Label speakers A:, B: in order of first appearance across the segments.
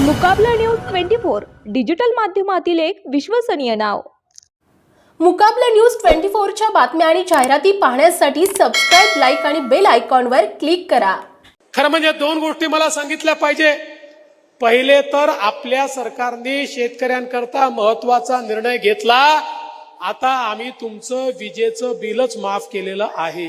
A: मुकाबला news twenty four digital माध्यमातील एक विश्वसनीय नाव.
B: मुकाबला न्यूज ट्वेंटी फोरच्या बातम्या आणि जाहिराती पाहण्यासाठी सबस्क्राईब लाईक आणि बेल आयकॉनवर क्लिक करा.
C: खरं म्हणजे दोन गोष्टी मला सांगितल्या पाहिजे. पहिले तर आपल्या सरकारने शेतकऱ्यांकरता महत्त्वाचा निर्णय घेतला. आता आम्ही तुमचं विजेचं बिलच माफ केलेलं आहे.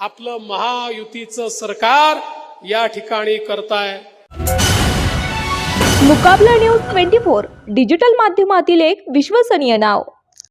C: आपलं महायुतीचं सरकार या ठिकाणी करताय.
A: मुकाबला न्यूज ट्वेंटी फोर डिजिटल माध्यमातील एक विश्वसनीय नाव.